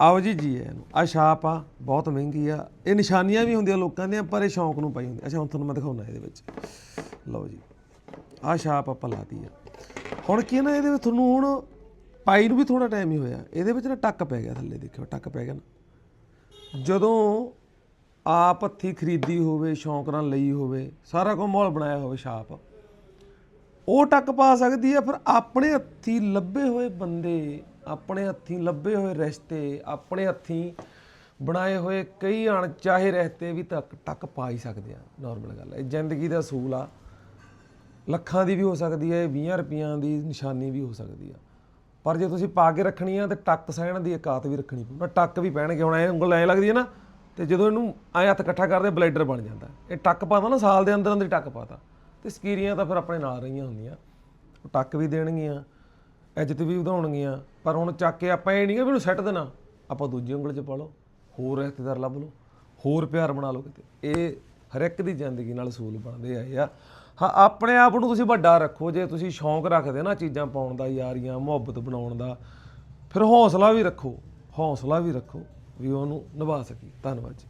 ਆਓ ਜੀ ਜੀ ਇਹਨੂੰ ਆ ਛਾਪ ਆ, ਬਹੁਤ ਮਹਿੰਗੀ ਆ। ਇਹ ਨਿਸ਼ਾਨੀਆਂ ਵੀ ਹੁੰਦੀਆਂ ਲੋਕਾਂ ਦੀਆਂ, ਪਰ ਇਹ ਸ਼ੌਂਕ ਨੂੰ ਪਾਈ ਹੁੰਦੀ ਅੱਛਾ, ਹੁਣ ਤੁਹਾਨੂੰ ਮੈਂ ਦਿਖਾਉਣਾ ਇਹਦੇ ਵਿੱਚ। ਲਓ ਜੀ। ਆ ਛਾਪ ਆਪਾਂ ਲਾਤੀ ਆ। ਹੁਣ ਕੀ ਹੈ ਨਾ, ਇਹਦੇ ਵਿੱਚ ਤੁਹਾਨੂੰ ਹੁਣ ਪਾਈ ਨੂੰ ਵੀ ਥੋੜਾ ਟਾਈਮ ਹੀ ਹੋਇਆ। ਇਹਦੇ ਵਿੱਚ ਨਾ ਟੱਕ ਪੈ ਗਿਆ ਥੱਲੇ, ਦੇਖਿਓ, ਟੱਕ ਪੈ ਗਿਆ ਨਾ। ਜਦੋਂ ਆਪ ਹੱਥੀ ਖਰੀਦੀ ਹੋਵੇ, ਸ਼ੌਂਕ ਨਾਲ ਲਈ ਹੋਵੇ, ਸਾਰਾ ਕੁਝ ਮਾਹੌਲ ਬਣਾਇਆ ਹੋਵੇ ਛਾਪ, ਉਹ ਟੱਕ ਪਾ ਸਕਦੀ ਹੈ ਫਿਰ ਆਪਣੇ ਹੱਥੀ ਲੱਭੇ ਹੋਏ ਬੰਦੇ ਆਪਣੇ ਹੱਥੀਂ ਲੱਭੇ ਹੋਏ ਰਿਸ਼ਤੇ, ਆਪਣੇ ਹੱਥੀਂ ਬਣਾਏ ਹੋਏ ਕਈ ਅਣਚਾਹੇ ਰਿਸ਼ਤੇ ਵੀ ਤੱਕ ਟੱਕ ਪਾ ਹੀ ਸਕਦੇ ਆ। ਨਾਰਮਲ ਗੱਲ ਹੈ ਇਹ ਜ਼ਿੰਦਗੀ ਦਾ ਅਸੂਲ ਆ। ਲੱਖਾਂ ਦੀ ਵੀ ਹੋ ਸਕਦੀ ਹੈ 20 ਰੁਪਈਆਂ ਦੀ ਨਿਸ਼ਾਨੀ ਵੀ ਹੋ ਸਕਦੀ ਆ। ਪਰ ਜੇ ਤੁਸੀਂ ਪਾ ਕੇ ਰੱਖਣੀ ਆ, ਤੇ ਟੱਕ ਸਹਿਣ ਦੀ ਇਕਾਤ ਵੀ ਰੱਖਣੀ ਪਊ। ਨਾ ਟੱਕ ਵੀ ਪਹਿਣਗੇ ਹੁਣ ਐ ਉਂਗਲ ਐ ਲੱਗਦੀ ਹੈ ਨਾ, ਤੇ ਜਦੋਂ ਇਹਨੂੰ ਐ ਹੱਥ ਇਕੱਠਾ ਕਰਦੇ ਬਲਾਈਡਰ ਬਣ ਜਾਂਦਾ। ਇਹ ਟੱਕ ਪਾਦਾ ਨਾ, ਸਾਲ ਦੇ ਅੰਦਰ ਅੰਦਰ ਹੀ ਟੱਕ ਪਾਤਾ। ਤੇ ਸਕੀਰੀਆਂ ਤਾਂ ਫਿਰ ਆਪਣੇ ਨਾਲ ਰਹੀਆਂ ਹੁੰਦੀਆਂ। ਉਹ ਟੱਕ ਵੀ ਦੇਣਗੀਆਂ। ਇੱਜ਼ਤ ਵੀ ਵਧਾਉਣਗੀਆਂ, ਪਰ ਹੁਣ ਚੱਕ ਕੇ ਆਪਾਂ ਇਹ ਨਹੀਂ ਕਿ ਵੀ ਇਹਨੂੰ ਸੈੱਟ ਦੇਣਾ। ਆਪਾਂ ਦੂਜੀ ਉਂਗਲ 'ਚ ਪਾ ਲਓ, ਹੋਰ ਰਿਸ਼ਤੇਦਾਰ ਲੱਭ ਲਓ, ਹੋਰ ਪਿਆਰ ਬਣਾ ਲਓ ਕਿਤੇ। ਇਹ ਹਰ ਇੱਕ ਦੀ ਜ਼ਿੰਦਗੀ ਨਾਲ ਅਸੂਲ ਬਣਦੇ ਆਏ ਆ। ਹਾਂ, ਆਪਣੇ ਆਪ ਨੂੰ ਤੁਸੀਂ ਵੱਡਾ ਰੱਖੋ, ਜੇ ਤੁਸੀਂ ਸ਼ੌਂਕ ਰੱਖਦੇ ਨਾ ਚੀਜ਼ਾਂ ਪਾਉਣ ਦਾ, ਯਾਰੀਆਂ, ਮੁਹੱਬਤ ਬਣਾਉਣ ਦਾ, ਫਿਰ ਹੌਸਲਾ ਵੀ ਰੱਖੋ, ਹੌਸਲਾ ਵੀ ਰੱਖੋ ਵੀ ਉਹਨੂੰ ਨਿਭਾ ਸਕੀ ਧੰਨਵਾਦ ਜੀ।